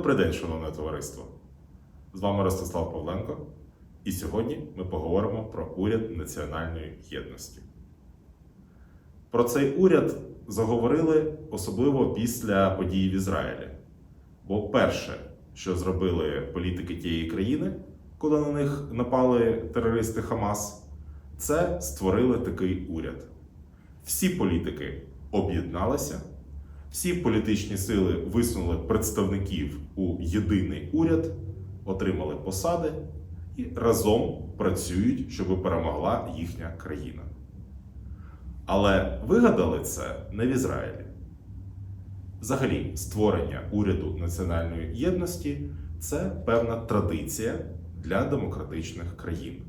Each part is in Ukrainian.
Добрий день, шановне товариство. З вами Ростислав Павленко, і сьогодні ми поговоримо про уряд національної єдності. Про цей уряд заговорили особливо після подій в Ізраїлі. Бо перше, що зробили політики тієї країни, коли на них напали терористи Хамас, це створили такий уряд. Всі політики об'єдналися, всі політичні сили висунули представників у єдиний уряд, отримали посади і разом працюють, щоб перемогла їхня країна. Але вигадали це не в Ізраїлі. Взагалі, створення уряду національної єдності це певна традиція для демократичних країн.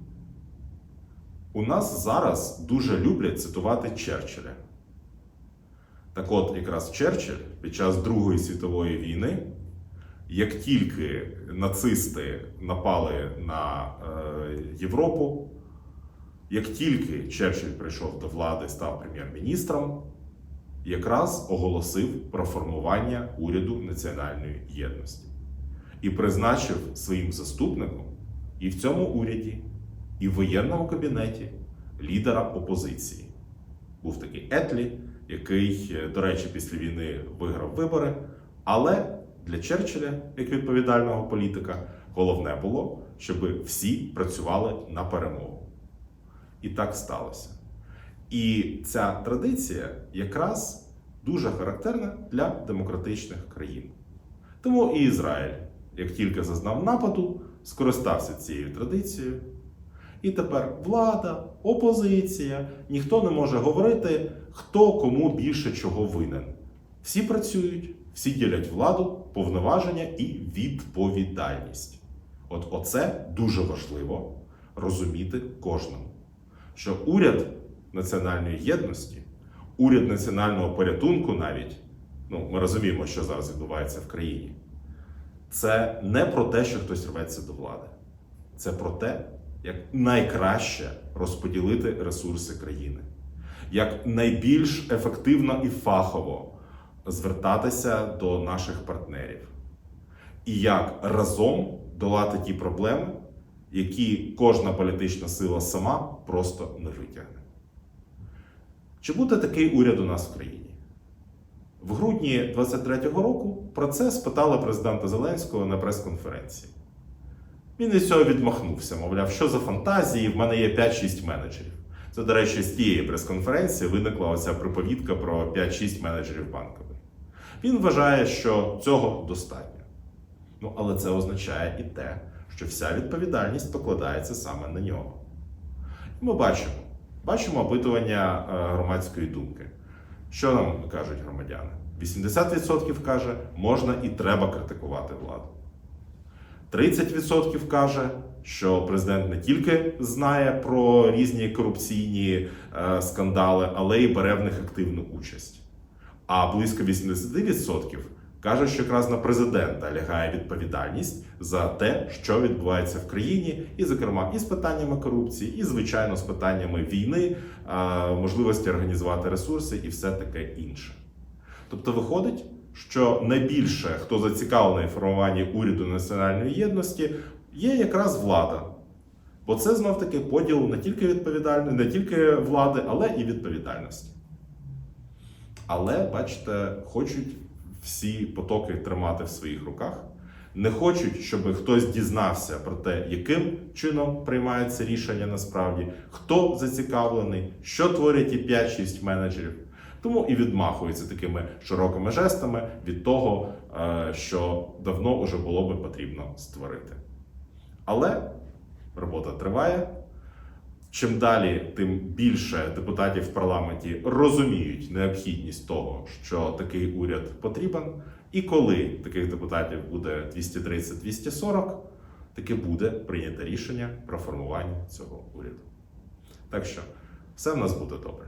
У нас зараз дуже люблять цитувати Черчилля. Так от, якраз Черчилль під час Другої світової війни, як тільки нацисти напали на е, Європу, як тільки Черчилль прийшов до влади, став прем'єр-міністром, якраз оголосив про формування уряду національної єдності і призначив своїм заступником і в цьому уряді, і в воєнному кабінеті лідера опозиції. Був такий Етлі, який, е, до речі, після війни виграв вибори. Але для Черчилля, як відповідального політика, головне було, щоб всі працювали на перемогу. І так сталося. І ця традиція якраз дуже характерна для демократичних країн. Тому і Ізраїль, як тільки зазнав нападу, скористався цією традицією. І тепер влада, опозиція, ніхто не може говорити, хто кому більше чого винен. Всі працюють, всі ділять владу, повноваження і відповідальність. От оце дуже важливо розуміти кожному. Що уряд національної єдності, уряд національного порятунку навіть, ну ми розуміємо, що зараз відбувається в країні, це не про те, що хтось рветься до влади. Це про те, як найкраще розподілити ресурси країни, як найбільш ефективно і фахово звертатися до наших партнерів, і як разом долати ті проблеми, які кожна політична сила сама просто не витягне. Чи буде такий уряд у нас в країні? В грудні 23-го року про це спитали президента Зеленського на прес-конференції. Він від цього відмахнувся, мовляв, що за фантазії, в мене є 5-6 менеджерів. Це, до речі, з тієї прес-конференції виникла оця приповідка про 5-6 менеджерів банкових. Він вважає, що цього достатньо. Ну, але це означає і те, що вся відповідальність покладається саме на нього. І ми бачимо, бачимо опитування е, громадської думки. Що нам кажуть громадяни? 80% каже, можна і треба критикувати владу. 30% каже, що президент не тільки знає про різні корупційні е, скандали, але й бере в них активну участь. А близько 80% каже, що якраз на президента лягає відповідальність за те, що відбувається в країні, і, зокрема, і з питаннями корупції, і, звичайно, з питаннями війни, е, можливості організувати ресурси і все таке інше. Тобто, виходить, що найбільше хто зацікавлений в формуванні уряду національної єдності, є якраз влада. Бо це знов таки поділ не тільки відповідальності, не тільки влади, але і відповідальності. Але, бачите, хочуть всі потоки тримати в своїх руках. Не хочуть, щоб хтось дізнався про те, яким чином приймаються рішення насправді, хто зацікавлений, що творять і 5-6 менеджерів. Тому і відмахуються такими широкими жестами від того, е, що давно вже було би потрібно створити. Але робота триває. Чим далі, тим більше депутатів в парламенті розуміють необхідність того, що такий уряд потрібен. І коли таких депутатів буде 230-240, таки буде прийнято рішення про формування цього уряду. Так що все в нас буде добре.